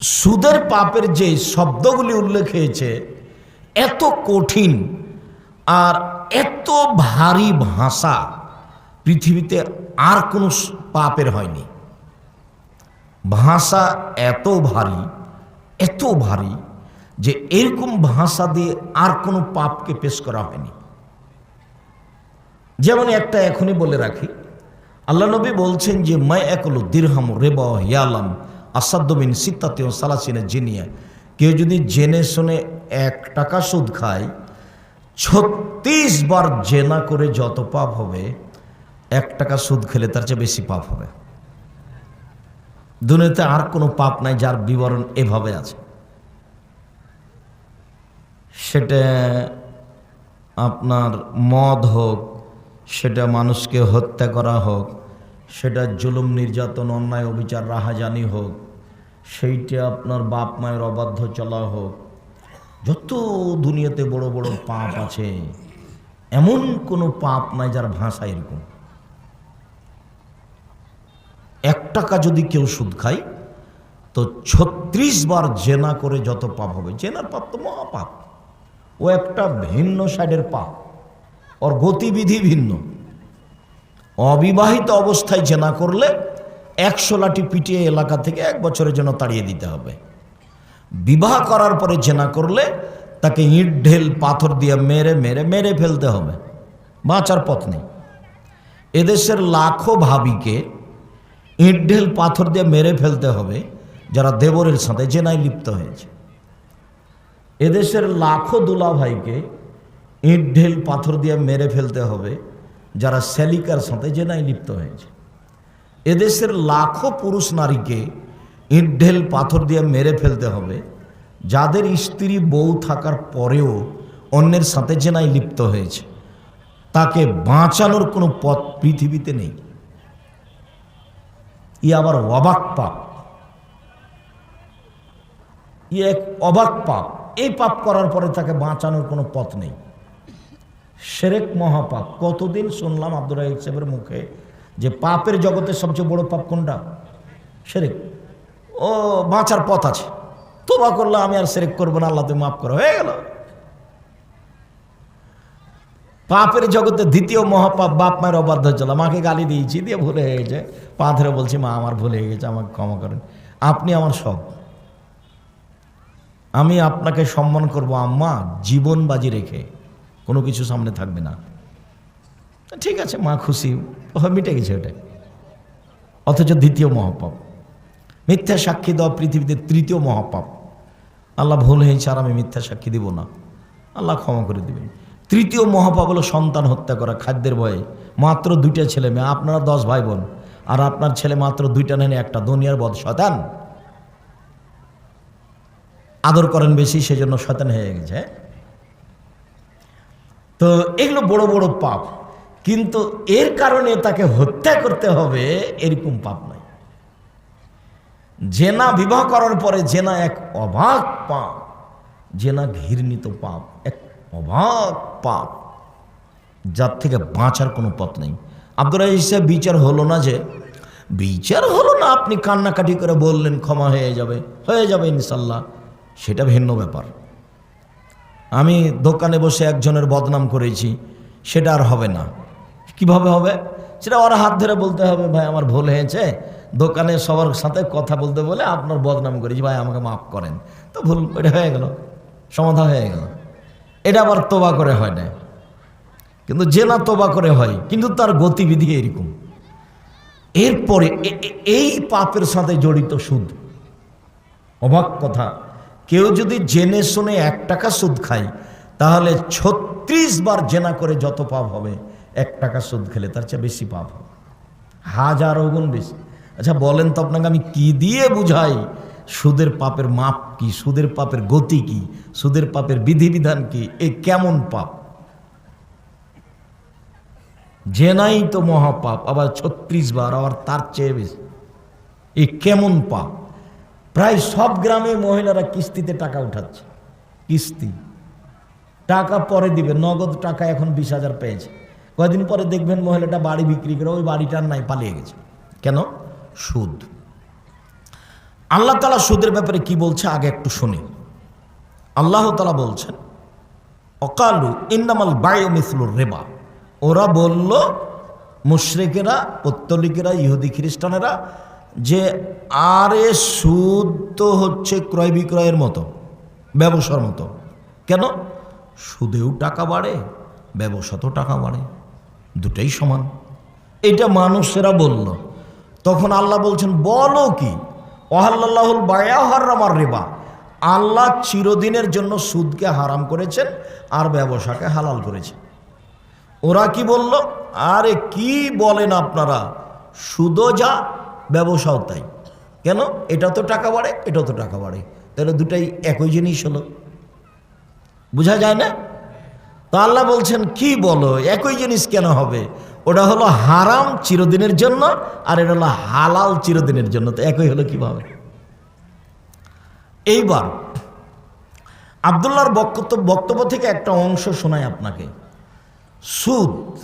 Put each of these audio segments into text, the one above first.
সুদের পাপের যে শব্দগুলি উল্লেখ হয়েছে, এত কঠিন আর এত ভারী ভাষা পৃথিবীতে আর কোনো পাপের হয়নি। ভাষা এত ভারী এত ভারী যে এরকম ভাষা দিয়ে আর কোনো পাপকে পেশ করা হয়নি। যেমন একটা এখনই বলে রাখি, আল্লাহ নবী বলছেন যে মায় একলো দিরহাম রেব ইয়ালাম। আসাদ্দবিন সিত্তাতীয় সালাসিনে জিনিয়া। কেউ যদি জেনে শুনে এক টাকা সুদ খায়, ছত্রিশ বার জেনা করে যত পাপ হবে, এক টাকা সুদ খেলে তার চেয়ে বেশি পাপ হবে। দুনিয়াতে আর কোনো পাপ নাই যার বিবরণ এভাবে আছে। সেটা আপনার মদ হোক, সেটা মানুষকে হত্যা করা হোক সেটা জুলুম, নির্যাতন, অন্যায়, অবিচার, রাহাজানি হোক, সেইটা আপনার বাপ মায়ের অবাধ্য চলা হোক, যত দুনিয়াতে বড় বড় পাপ আছে, এমন কোনো পাপ নাই যার ভাষা এরকম। এক টাকা যদি কেউ সুদ খায়, তো ছত্রিশ বার জেনা করে যত পাপ হবে, জেনার পাপ তো মহাপাপ, ও একটা ভিন্ন সাইডের পাপ, ওর গতিবিধি ভিন্ন। অবিবাহিত অবস্থায় জেনা করলে একশো লাঠি পিটিয়ে এলাকা থেকে এক বছরের জন্য তাড়িয়ে দিতে হবে। বিবাহ করার পরে জেনা করলে তাকে ইট, ঢেল, পাথর দিয়ে মেরে মেরে মেরে ফেলতে হবে। বাঁচার পথ নেই। এদেশের লাখো ভাবিকে ইট, ঢেল, পাথর দিয়ে মেরে ফেলতে হবে, যারা দেবরের সাথে জেনায় লিপ্ত হয়েছে। এদেশের লাখো দুলা ভাইকে ইট, ঢেল, পাথর দিয়ে মেরে ফেলতে হবে যারা শ্যালিকার সাথে জেনায় লিপ্ত হয়েছে। এদেশের লাখো পুরুষ নারীকে ইট ঢেল পাথর দিয়ে মেরে ফেলতে হবে, যাদের স্ত্রী বউ থাকার পরেও অন্যের সাথে জেনায় লিপ্ত হয়েছে। তাকে বাঁচানোর কোনো পথ পৃথিবীতে নেই। ই আবার অবাক পাপ। ই এক অবাক পাপ। এই পাপ করার পরে তাকে বাঁচানোর কোনো পথ নেই। সেরেক মহাপাপ, কতদিন শুনলাম আব্দুল রাহিক সাহেবের মুখে যে পাপের জগতের সবচেয়ে বড় পাপ কোনটা? সেরেক ও, বাঁচার পথ আছে। তোবা করলে আমি আর সেরেক করব না, আল্লাহ তুমি মাফ করো, হয়ে গেল। পাপের জগতে দ্বিতীয় মহাপাপ, বাপ মায়ের অবাধ্য চলা মাকে গালি দিয়েছি, দিয়ে ভুলে গেছে। পা ধরে বলছি, মা, আমার ভুলে গেছে, আমাকে ক্ষমা করেন। আপনি আমার সব। আমি আপনাকে সম্মান করব, আম্মা, জীবন বাজি রেখে। কোনো কিছু সামনে থাকবে না। ঠিক আছে, মা খুশি মিটে গেছে ওটা অথচ দ্বিতীয় মহাপাপ। মিথ্যা সাক্ষী দেওয়া পৃথিবীতে তৃতীয় মহাপাপ। আল্লাহ ভুল হয়েছে আর আমি মিথ্যা সাক্ষী দিব না। আল্লাহ ক্ষমা করে দিবেন। তৃতীয় মহাপাপ হলো সন্তান হত্যা করা, খাদ্যের ভয়ে। মাত্র দুইটা ছেলে মেয়ে, আপনারা দশ ভাই বোন আর আপনার ছেলে মাত্র দুইটা নেন, একটা দুনিয়ার বদ শতান আদর করেন বেশি, সেজন্য শতান হয়ে গেছে হ্যাঁ? তো এগুলো বড় বড় পাপ। কিন্তু এর কারণে তাকে হত্যা করতে হবে এরকম পাপ নয়। জেনা বিবাহ করার পরে জেনা এক অবাক পাপ, জেনা ঘৃণিত পাপ, এক অবাক পাপ, যার থেকে বাঁচার কোনো পথ নেই। আব্দুল সাহেব বিচার হলো না যে, বিচার হলো না আপনি কান্নাকাটি করে বললেন, ক্ষমা হয়ে যাবে হয়ে যাবে ইনশাল্লাহ, সেটা ভিন্ন ব্যাপার। আমি দোকানে বসে একজনের বদনাম করেছি, সেটা আর হবে না। কীভাবে হবে? সেটা ওরা হাত ধরে বলতে হবে, ভাই, আমার ভুল হয়েছে। দোকানে সবার সাথে কথা বলতে বলে আপনার বদনাম করেছি, ভাই, আমাকে মাফ করেন। তো ভুল, এটা হয়ে গেল সমাধান হয়ে গেল। এটা আবার তোবা করে হয় না। কিন্তু জেনা তোবা করে হয়, কিন্তু তার গতিবিধি এরকম। এরপরে এই পাপের সাথে জড়িত সুদ। অবাক কথা। কেউ যদি জেনে শুনে এক টাকা সুদ খায়, তাহলে ছত্রিশ বার জেনা করে যত পাপ হবে, এক টাকা সুদ খেলে তার চেয়ে বেশি পাপ হবে। হাজারো গুণ বেশি। আচ্ছা বলেন তো আপনাকে আমি কি দিয়ে বুঝাই? সুদের পাপের মাপ কি? সুদের পাপের গতি কি? সুদের পাপের বিধিবিধান কি? এ কেমন পাপ? জেনাই তো মহাপাপ, আবার ছত্রিশ বার, আবার তার চেয়ে বেশি। এ কেমন পাপ? প্রায় সব গ্রামে মহিলারা কিস্তিতে টাকা উঠাচ্ছে। কিস্তি। টাকা পরে দিবে, নগদ টাকা এখন বিশ হাজার পেয়েছে। কয়েকদিন পরে দেখবেন মহিলাটা বাড়ি বিক্রি করে ওই বাড়িটার নাই পালিয়ে গেছে। কেন? সুদ। আল্লাহ তালা সুদের ব্যাপারে কি বলছে আগে একটু শুনি। আল্লাহ তালা বলছেন, অকালু ইন্দামাল বায়ো মিসলুর রেবা। ওরা বলল, মুশ্রিকেরা, পত্তলিকেরা, ইহুদি খ্রিস্টানেরা যে আরে সুদ তো হচ্ছে ক্রয় বিক্রয়ের মতো, ব্যবসার মতো। কেন? সুদেও টাকা বাড়ে ব্যবসাতেও টাকা বাড়ে, দুটাই সমান। এটা মানুষেরা বলল। তখন আল্লাহ বলছেন, বলো কি? ওহাল্লাহুল বায়া হারামার রেবা। আল্লাহ চিরদিনের জন্য সুদকে হারাম করেছেন আর ব্যবসাকে হালাল করেছেন। ওরা কি বলল? আরে কি বলেন আপনারা? সুদও যা ব্যবসাও তাই। কেন? এটা তো টাকা বাড়ে, এটাও তো টাকা বাড়ে। তাহলে দুটাই একই জিনিস হলো। বোঝা যায় না? তো আল্লাহ বলছেন, কি বলো, একই জিনিস কেন হবে? ওটা হলো হারাম চিরদিনের জন্য আর এটা হলো হালাল চিরদিনের জন্য। তো একই হলো কীভাবে? এইবার আবদুল্লাহর বক্তব্য বক্তব্য থেকে একটা অংশ শোনায় আপনাকে। সুদ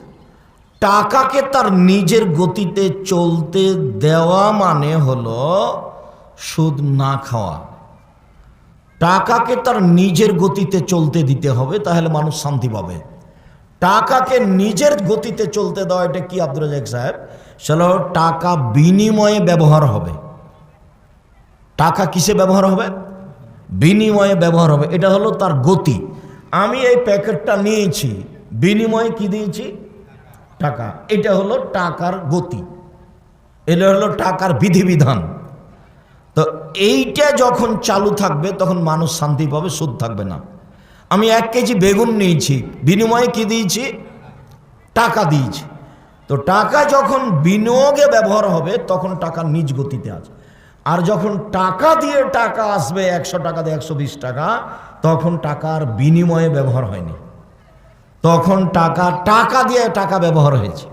টাকাকে তার নিজের গতিতে চলতে দেওয়া মানে হলো সুদ না খাওয়া। টাকাকে তার নিজের গতিতে চলতে দিতে হবে, তাহলে মানুষ শান্তি পাবে। টাকাকে নিজের গতিতে চলতে দেওয়া, এটা কি আব্দুল রাজাক সাহেব? হলো টাকা বিনিময়ে ব্যবহার হবে। টাকা কিসে ব্যবহার হবে? বিনিময়ে ব্যবহার হবে। এটা হলো তার গতি। আমি এই প্যাকেটটা নিয়েছি। বিনিময়ে কি দিয়েছি? টাকা। এটা হলো টাকার গতি। এটা হলো টাকার বিধিবিধান। তো এইটা যখন চালু থাকবে, তখন মানুষ শান্তি পাবে, সুদ থাকবে না। আমি এক কেজি বেগুন নিয়েছি, বিনিময়ে কি দিয়েছি? টাকা দিয়েছি। তো টাকা যখন বিনিয়োগে ব্যবহার হবে, তখন টাকা নিজ গতিতে আছে আর যখন টাকা দিয়ে টাকা আসবে, একশো টাকা দিয়ে একশো বিশ টাকা, তখন টাকার বিনিময়ে ব্যবহার হয়নি। তখন টাকা টাকা দিয়ে টাকা ব্যবহার হয়েছে।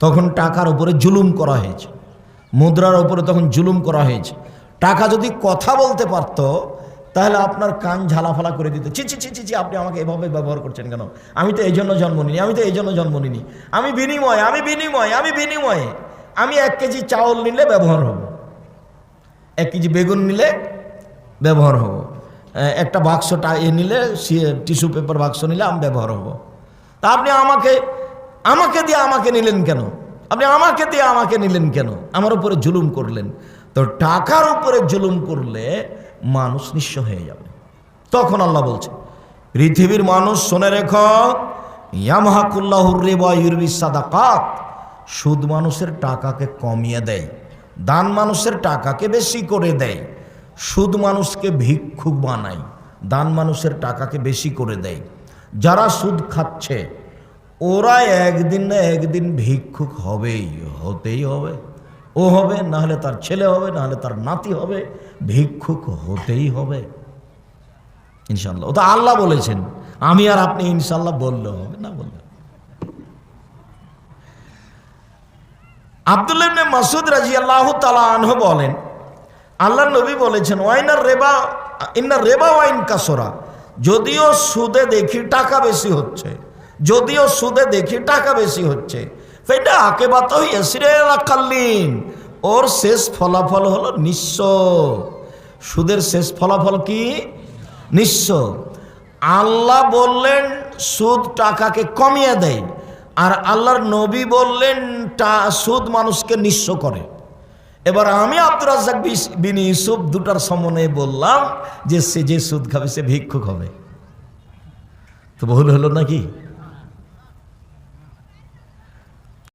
তখন টাকার উপরে জুলুম করা হয়েছে। মুদ্রার উপরে তখন জুলুম করা হয়েছে। টাকা যদি কথা বলতে পারতো, তাহলে আপনার কান ঝালাফালা করে দিত। ছি ছি ছি ছি আপনি আমাকে এভাবে ব্যবহার করছেন কেন? আমি তো এই জন্য জন্ম নিনি আমি তো এই জন্য জন্ম নিনি আমি বিনিময় আমি বিনিময়, আমি বিনিময়ে, আমি এক কেজি চাউল নিলে ব্যবহার হব। এক কেজি বেগুন নিলে ব্যবহার হব। একটা বাক্সটা এ নিলে, সে টিস্যু পেপার বাক্স নিলে আমি ব্যবহার হব। তা আপনি আমাকে আমাকে দিয়ে আমাকে নিলেন কেন? আপনি আমাকে দিয়ে আমাকে নিলেন কেন? আমার উপরে জুলুম করলেন। তো টাকার উপরে জুলুম করলে মানুষ নিঃস্ব হয়ে যাবে। তখন আল্লাহ বলছে, পৃথিবীর মানুষ শোনে রেখ, ইয়ামহাকুল্লাহুর সাদাকাত। সুদ মানুষের টাকাকে কমিয়ে দেয়, দান মানুষের টাকাকে বেশি করে দেয়। সুদ মানুষকে ভিক্ষুক বানায়, দান মানুষের টাকাকে বেশি করে দেয়। যারা সুদ খাচ্ছে, ওরা একদিন না একদিন ভিক্ষুক হবেই, হতেই হবে। ও হবে, না হলে তার ছেলে হবে, না হলে তার নাতি হবে, ভিক্ষুক হতেই হবে। ইনশাল্লাহ ও তো আল্লাহ বলেছেন, আমি আর আপনি ইনশাল্লাহ বললে হবে না বললে আব্দুল্লাহ মাসুদ রাজি আল্লাহ তালা আনহ বলেন আল্লাহ নবী বলেছেন, ওয়াইনার রেবা ইন্নার রেবা ওয়াইন কাসরা। যদিও সুদে দেখি টাকা বেশি হচ্ছে, যদিও সুদে দেখি টাকা বেশি হচ্ছে সেটা আকে বাত কাল্লিন। ওর শেষ ফলাফল হলো নিঃস্ব। সুদের শেষ ফলাফল কি? নিঃস্ব। আল্লাহ বললেন, সুদ টাকাকে কমিয়ে দেয়, আর আল্লাহর নবী বললেন সুদ মানুষকে নিঃস্ব করে। এবার আমি আব্দুর রাজ্জাক বিনি ইউসুফ দুটার সমনে বললাম যে সে যে সুদ খাবে সে ভিক্ষুক হবে। তো ভুল হলো নাকি?